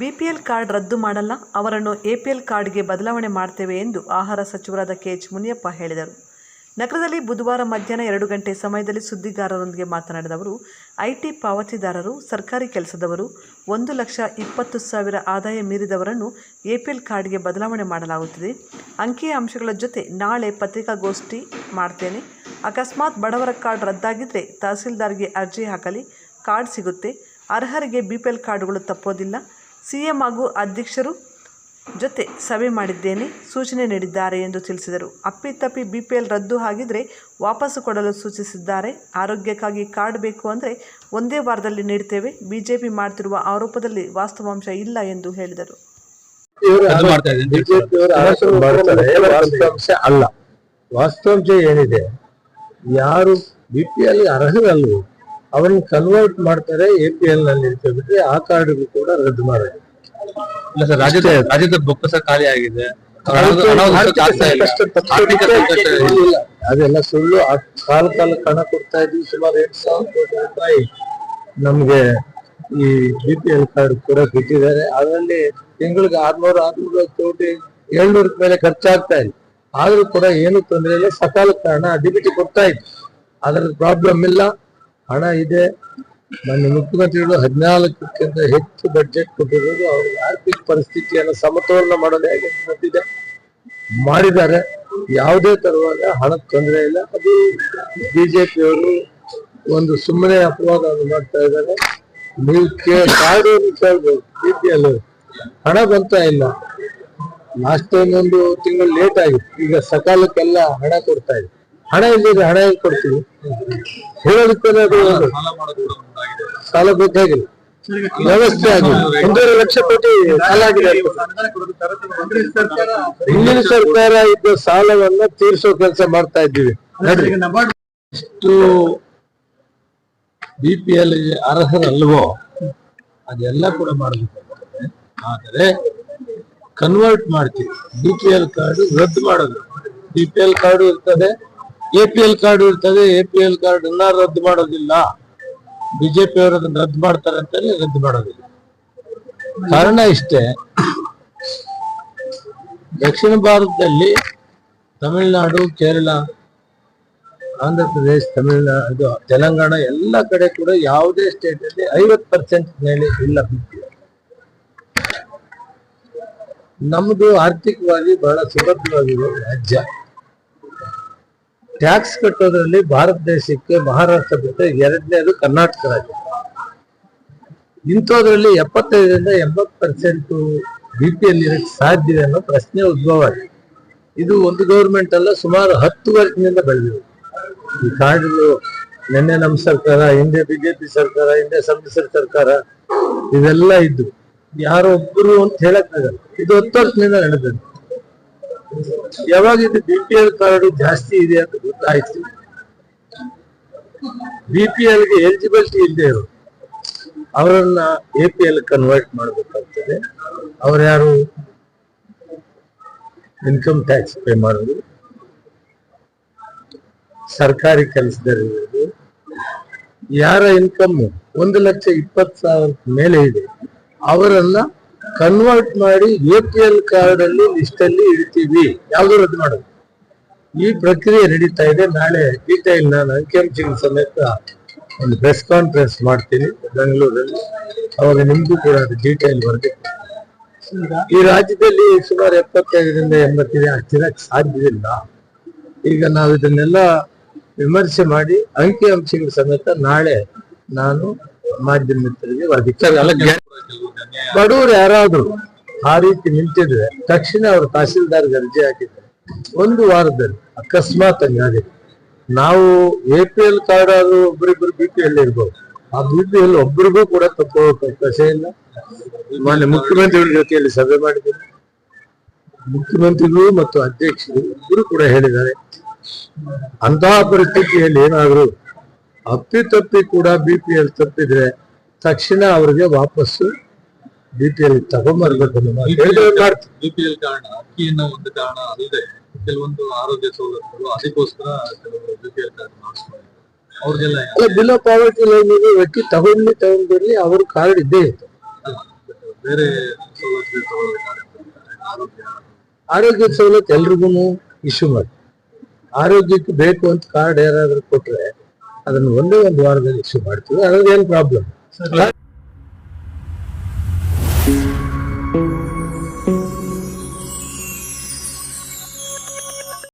BPL card ರದ್ದು ಮಾಡಲ್ಲ, ಅವರನ್ನು ಎಪಿಎಲ್ ಕಾರ್ಡ್ಗೆ ಬದಲಾವಣೆ ಮಾಡ್ತೇವೆ ಎಂದು ಆಹಾರ ಸಚಿವರಾದ ಕೆಎಚ್ ಮುನಿಯಪ್ಪ ಹೇಳಿದರು. ನಗರದಲ್ಲಿ ಬುಧವಾರ ಮಧ್ಯಾಹ್ನ ಎರಡು ಗಂಟೆ ಸಮಯದಲ್ಲಿ ಸುದ್ದಿಗಾರರೊಂದಿಗೆ ಮಾತನಾಡಿದ ಅವರು, ಐಟಿ ಪಾವತಿದಾರರು, ಸರ್ಕಾರಿ ಕೆಲಸದವರು, ಒಂದು ಲಕ್ಷ ಇಪ್ಪತ್ತು ಸಾವಿರ ಆದಾಯ ಮೀರಿದವರನ್ನು ಎಪಿಎಲ್ ಕಾರ್ಡ್ಗೆ ಬದಲಾವಣೆ ಮಾಡಲಾಗುತ್ತಿದೆ. ಅಂಕಿ ಅಂಶಗಳ ಜೊತೆ ನಾಳೆ ಪತ್ರಿಕಾಗೋಷ್ಠಿ ಮಾಡ್ತೇನೆ. ಅಕಸ್ಮಾತ್ ಬಡವರ ಕಾರ್ಡ್ ರದ್ದಾಗಿದ್ದರೆ ತಹಸೀಲ್ದಾರ್ಗೆ ಅರ್ಜಿ ಹಾಕಲಿ, ಕಾರ್ಡ್ ಸಿಗುತ್ತೆ. ಅರ್ಹರಿಗೆ ಬಿ ಪಿ ಎಲ್ ಕಾರ್ಡ್ಗಳು ತಪ್ಪೋದಿಲ್ಲ. ಸಿ ಎಂ ಹಾಗೂ ಅಧ್ಯಕ್ಷರು ಜೊತೆ ಸಭೆ ಮಾಡಿದ್ದೇನೆ ಸೂಚನೆ ನೀಡಿದ್ದಾರೆ ಎಂದು ತಿಳಿಸಿದರು. ಅಪ್ಪಿತಪ್ಪಿ ಬಿಪಿಎಲ್ ಪಿ ಎಲ್ ರದ್ದು ಆಗಿದ್ರೆ ವಾಪಸ್ಸು ಕೊಡಲು ಸೂಚಿಸಿದ್ದಾರೆ. ಆರೋಗ್ಯಕ್ಕಾಗಿ ಕಾರ್ಡ್ ಬೇಕು ಅಂದರೆ ಒಂದೇ ವಾರದಲ್ಲಿ ನೀಡ್ತೇವೆ. ಬಿಜೆಪಿ ಮಾಡ್ತಿರುವ ಆರೋಪದಲ್ಲಿ ವಾಸ್ತವಾಂಶ ಇಲ್ಲ ಎಂದು ಹೇಳಿದರು. ವಾಸ್ತವಾಂಶ ಅಲ್ಲ. ವಾಸ್ತವಾಂಶ ಏನಿದೆ? ಯಾರು ಬಿಪಿಎಲ್ ಅರ್ಹರಲ್ವೋ ಅವರನ್ನು ಕನ್ವರ್ಟ್ ಮಾಡ್ತಾರೆ ಎ ಪಿ ಎಲ್ನಲ್ಲಿ ಬಿಟ್ರೆ ಆ ಕಾರ್ಡ್ ಕೂಡ ರದ್ದು ಮಾಡೋದು ಇಲ್ಲ ಸರ್ ರಾಜ್ಯದ ರಾಜ್ಯದ ಬೊಕ್ಕಸ ಖಾಲಿ ಆಗಿದೆ. ಅದೆಲ್ಲ ಸುಳ್ಳು. ಆ ಕಾಲ ಕಾಲಕ್ಕೆ ಹಣ ಕೊಡ್ತಾ ಇದ್ವಿ ಸುಮಾರು ಎಂಟು ಸಾವಿರ ಕೋಟಿ ರೂಪಾಯಿ ನಮ್ಗೆ ಈ ಬಿ ಪಿ ಎಲ್ ಕಾರ್ಡ್ ಕೂಡ ಬಿಟ್ಟಿದ್ದಾರೆ. ಅದರಲ್ಲಿ ತಿಂಗಳಿಗೆ ಆರ್ನೂರು ಆರ್ನೂರ ಕೋಟಿ ಏಳ್ನೂರ ಮೇಲೆ ಖರ್ಚಾಗ್ತಾ ಇದೆ. ಆದ್ರೂ ಕೂಡ ಏನು ತೊಂದರೆ ಇಲ್ಲ. ಸಕಾಲಕ್ಕೆ ಹಣ ಡಿಬಿಟಿ ಕೊಡ್ತಾ ಇತ್ತು ಅದರ ಪ್ರಾಬ್ಲಮ್ ಇಲ್ಲ. ಹಣ ಇದೆ. ನನ್ನ ಮುಖ್ಯಮಂತ್ರಿಗಳು ಹದಿನಾಲ್ಕಕ್ಕಿಂತ ಹೆಚ್ಚು ಬಜೆಟ್ ಕೊಟ್ಟಿರೋದು ಅವ್ರ ಆರ್ಥಿಕ ಪರಿಸ್ಥಿತಿಯನ್ನು ಸಮತೋಲನ ಮಾಡೋದು ಹೇಗೆ ಗೊತ್ತಿದೆ ಮಾಡಿದ್ದಾರೆ. ಯಾವುದೇ ತರವಾದ ಹಣದ ತೊಂದರೆ ಇಲ್ಲ. ಅದು ಬಿಜೆಪಿಯವರು ಒಂದು ಸುಮ್ಮನೆ ಅಪವಾದವನ್ನು ಮಾಡ್ತಾ ಇದ್ದಾರೆ. ನೀವು ಕೇ, ಕಾಡು ಕೇಳ್ಬೋದು. ಹಣ ಬಂತ ಇಲ್ಲ. ಲಾಸ್ಟ್ ಟೈಮ್ ಒಂದು ತಿಂಗಳು ಲೇಟ್ ಆಗಿತ್ತು ಈಗ ಸಕಾಲಕ್ಕೆಲ್ಲ ಹಣ ಕೊಡ್ತಾ ಇದೆ. ಹಣ ಇಲ್ಲದೆ ಹಣ ಹೇಗೆ ಕೊಡ್ತೀವಿ? ಹೇಳೋದಕ್ಕೆಲ್ಲ ಅದು ಸಾಲ ಬೇಕಾಗಿಲ್ಲ ವ್ಯವಸ್ಥೆ ಆಗಿದೆ. ಒಂದೂವರೆ ಲಕ್ಷ ಕೋಟಿ ಸಾಲ ಆಗಿದೆ. ಹಿಂದಿನ ಸರ್ಕಾರ ಇದ್ದ ಸಾಲವನ್ನ ತೀರಿಸೋ ಕೆಲಸ ಮಾಡ್ತಾ ಇದ್ದೀವಿ. ಎಷ್ಟು ಬಿ ಪಿ ಎಲ್ ಅರ್ಹರಲ್ವೋ, ಅದೆಲ್ಲ ಕೂಡ ಮಾಡಬೇಕಾಗ್ತದೆ ಆದರೆ ಕನ್ವರ್ಟ್ ಮಾಡ್ತೀವಿ. ಬಿ ಪಿ ಎಲ್ ಕಾರ್ಡ್ ರದ್ದು ಮಾಡೋದು. ಬಿ ಪಿ ಎಲ್ ಕಾರ್ಡ್ ಇರ್ತದೆ ಎ ಪಿ ಎಲ್ ಕಾರ್ಡ್ ಇರ್ತದೆ ಎಪಿಎಲ್ ಕಾರ್ಡ್ ಅನ್ನ ರದ್ದು ಮಾಡೋದಿಲ್ಲ. ಬಿಜೆಪಿ ಅವರು ಅದನ್ನ ರದ್ದು ಮಾಡ್ತಾರೆ ಅಂತಾನೆ ರದ್ದು ಮಾಡೋದಿಲ್ಲ. ಕಾರಣ ಇಷ್ಟೇ, ದಕ್ಷಿಣ ಭಾರತದಲ್ಲಿ ತಮಿಳುನಾಡು, ಕೇರಳ, ಆಂಧ್ರ ಪ್ರದೇಶ ತಮಿಳುನಾಡು ತೆಲಂಗಾಣ ಎಲ್ಲ ಕಡೆ ಕೂಡ ಯಾವುದೇ ಸ್ಟೇಟ್ ಅಲ್ಲಿ ಐವತ್ ಪರ್ಸೆಂಟ್ ಮೇಲೆ ಇಲ್ಲ ನಮ್ಮದು ಆರ್ಥಿಕವಾಗಿ ಬಹಳ ಸುಭದ್ರವಾಗಿರೋ ರಾಜ್ಯ. ಟ್ಯಾಕ್ಸ್ ಕಟ್ಟೋದ್ರಲ್ಲಿ ಭಾರತ ದೇಶಕ್ಕೆ ಮಹಾರಾಷ್ಟ್ರ ಬಿಟ್ಟರೆ ಎರಡನೇದು ಕರ್ನಾಟಕ ರಾಜ್ಯ. ಇಂಥದ್ರಲ್ಲಿ ಎಪ್ಪತ್ತೈದರಿಂದ ಎಂಬತ್ತು ಪರ್ಸೆಂಟ್ ಬಿ ಪಿ ಎಲ್ ಇರಕ್ಕೆ ಸಾಧ್ಯ ಅನ್ನೋ ಪ್ರಶ್ನೆ ಉದ್ಭವ ಆಗಿದೆ ಇದು ಒಂದು ಗೌರ್ಮೆಂಟ್ ಅಲ್ಲ, ಸುಮಾರು ಹತ್ತು ವರ್ಷದಿಂದ ಬೆಳೆದಿದೆ. ಈ ಕಾರ್ಡ್ಗಳು ನಿನ್ನೆ ನಮ್ಮ ಸರ್ಕಾರ, ಹಿಂದೆ ಬಿಜೆಪಿ ಸರ್ಕಾರ, ಹಿಂದೆ ಸಮ್ಮಿಶ್ರ ಸರ್ಕಾರ ಇದೆಲ್ಲ ಇದ್ದು ಯಾರೊಬ್ಬರು ಅಂತ ಹೇಳಕ್ಕಾಗಲ್ಲ ಇದು ಹತ್ತು ವರ್ಷದಿಂದ ನಡೆದಿದೆ ಯಾವಾಗ ಇದು ಬಿ ಪಿ ಎಲ್ ಕಾರ್ಡ್ ಜಾಸ್ತಿ ಇದೆ ಅಂತ ಗೊತ್ತಾಯ್ತು. ಬಿ ಪಿ ಎಲ್ಗೆ ಎಲಿಜಿಬಿಲಿಟಿ ಇಲ್ಲದೆ ಅವರನ್ನ ಎ ಪಿ ಎಲ್ ಕನ್ವರ್ಟ್ ಮಾಡಬೇಕಾಗ್ತದೆ. ಅವ್ರು ಯಾರು? ಇನ್ಕಮ್ ಟ್ಯಾಕ್ಸ್ ಪೇ ಮಾಡೋದು ಸರ್ಕಾರಿ ಕೆಲಸದಲ್ಲಿರೋದು ಯಾರ ಇನ್ಕಮ್ ಒಂದು ಲಕ್ಷ ಇಪ್ಪತ್ತು ಸಾವಿರ ಮೇಲೆ ಇದೆ. ಅವರನ್ನ ಕನ್ವರ್ಟ್ ಮಾಡಿ ಎ ಪಿ ಎಲ್ ಕಾರ್ಡ್ ಅಲ್ಲಿ ಲಿಸ್ಟ್ ಅಲ್ಲಿ ಇಡ್ತೀವಿ. ಯಾವ್ದು ರದ್ದು ಮಾಡೋದು ಈ ಪ್ರಕ್ರಿಯೆ ನಡೀತಾ ಇದೆ. ನಾಳೆ ಡೀಟೈಲ್ ನಾನು ಅಂಕಿಅಂಶಗಳ ಸಮೇತ ಒಂದು ಪ್ರೆಸ್ ಕಾನ್ಫರೆನ್ಸ್ ಮಾಡ್ತೀನಿ ಬೆಂಗಳೂರಲ್ಲಿ. ಅವಾಗ ನಿಮ್ಗೂ ಕೂಡ ಅದು ಡೀಟೈಲ್ ಬರಬೇಕು. ಈ ರಾಜ್ಯದಲ್ಲಿ ಸುಮಾರು ಎಪ್ಪತ್ತೈದರಿಂದ ಎಂಬತ್ತಿದೆ ಅಷ್ಟಿರಕ್ಕೆ ಸಾಧ್ಯವಿಲ್ಲ. ಈಗ ನಾವು ಇದನ್ನೆಲ್ಲ ವಿಮರ್ಶೆ ಮಾಡಿ ಅಂಕಿ ಅಂಶಗಳ ಸಮೇತ ನಾಳೆ ನಾನು ಮಾಧ್ಯಮ ಮಿತ್ರರಿಗೆ ವರದಿ ಬಡವರು ಯಾರಾದ್ರೂ ಆ ರೀತಿ ನಿಂತಿದ್ರೆ ತಕ್ಷಣ ಅವರು ತಹಸೀಲ್ದಾರ್ ಅರ್ಜಿ ಹಾಕಿದ್ರೆ ಒಂದು ವಾರದಲ್ಲಿ ಅಕಸ್ಮಾತ್ ಹಂಗಾಗಿದೆ ನಾವು ಎ ಪಿ ಎಲ್ ಕಾರ್ಡ್ ಆದ್ರೂ ಒಬ್ಬರಿಬ್ಬರು ಬಿ ಪಿ ಎಲ್ ಇರ್ಬೋದು. ಆ ಬಿ ಪಿ ಎಲ್ ಒಬ್ಬರಿಗೂ ಕೂಡ ತಪ್ಪೋಗಕ್ಕೆ ಅವಕಾಶ ಇಲ್ಲ. ಮಾನ್ಯ ಮುಖ್ಯಮಂತ್ರಿಗಳ ಜೊತೆಯಲ್ಲಿ ಸಭೆ ಮಾಡಿದ್ದೀನಿ. ಮುಖ್ಯಮಂತ್ರಿಗಳು ಮತ್ತು ಅಧ್ಯಕ್ಷರು ಇಬ್ಬರು ಕೂಡ ಹೇಳಿದ್ದಾರೆ. ಅಂತಹ ಪರಿಸ್ಥಿತಿಯಲ್ಲಿ ಏನಾದ್ರು ಅಪ್ಪಿತಪ್ಪಿ ಕೂಡ ಬಿ ಪಿ ಎಲ್ ತಪ್ಪಿದ್ರೆ ತಕ್ಷಣ ಅವರಿಗೆ ವಾಪಸ್ಸು ಬಿ ಪಿ ಎಲ್ ತಗೊಂಬರ್ಬೇಕು ಬಿ ಪಿ ಎಲ್ ಕಾರಣ ಅಕ್ಕಿಯನ್ನ ಒಂದು ಕಾರಣ ಅಲ್ಲದೆ ಕೆಲವೊಂದು ಆರೋಗ್ಯ ಸೌಲಭ್ಯಗಳು ಅದಕ್ಕೋಸ್ಕರ ಕೆಲವರು ಎಲ್ ಕಾರ್ಡ್ ಮಾಡಿಸ್ಕೊಂಡಿದ್ದಾರೆ ಅವ್ರಿಗೆಲ್ಲ ಅಲ್ಲ ಬಿಲೋ ಪಾವರ್ಟಿ ಲೈನ್ ಇದೆ ವ್ಯಕ್ತಿ ತಗೊಂಡ್ಲಿ ತಗೊಂಡ್ಬರ್ಲಿ ಅವ್ರ ಕಾರ್ಡ್ ಇದ್ದೇ ಇತ್ತು. ಬೇರೆ ಸೌಲಭ್ಯ ಆರೋಗ್ಯ ಆರೋಗ್ಯ ಸವಲತ್ತು ಎಲ್ರಿಗೂ ಇಶ್ಯೂ ಮಾಡಿ. ಆರೋಗ್ಯಕ್ಕೆ ಬೇಕು ಅಂತ ಕಾರ್ಡ್ ಯಾರಾದ್ರೂ ಕೊಟ್ರೆ ಅದನ್ನ ಒಂದೇ ಒಂದು ವಾರದಲ್ಲಿ ಇಶ್ಯೂ ಮಾಡ್ತೀವಿ. ಅದ್ರಲ್ಲಿ ಏನು ಪ್ರಾಬ್ಲಮ್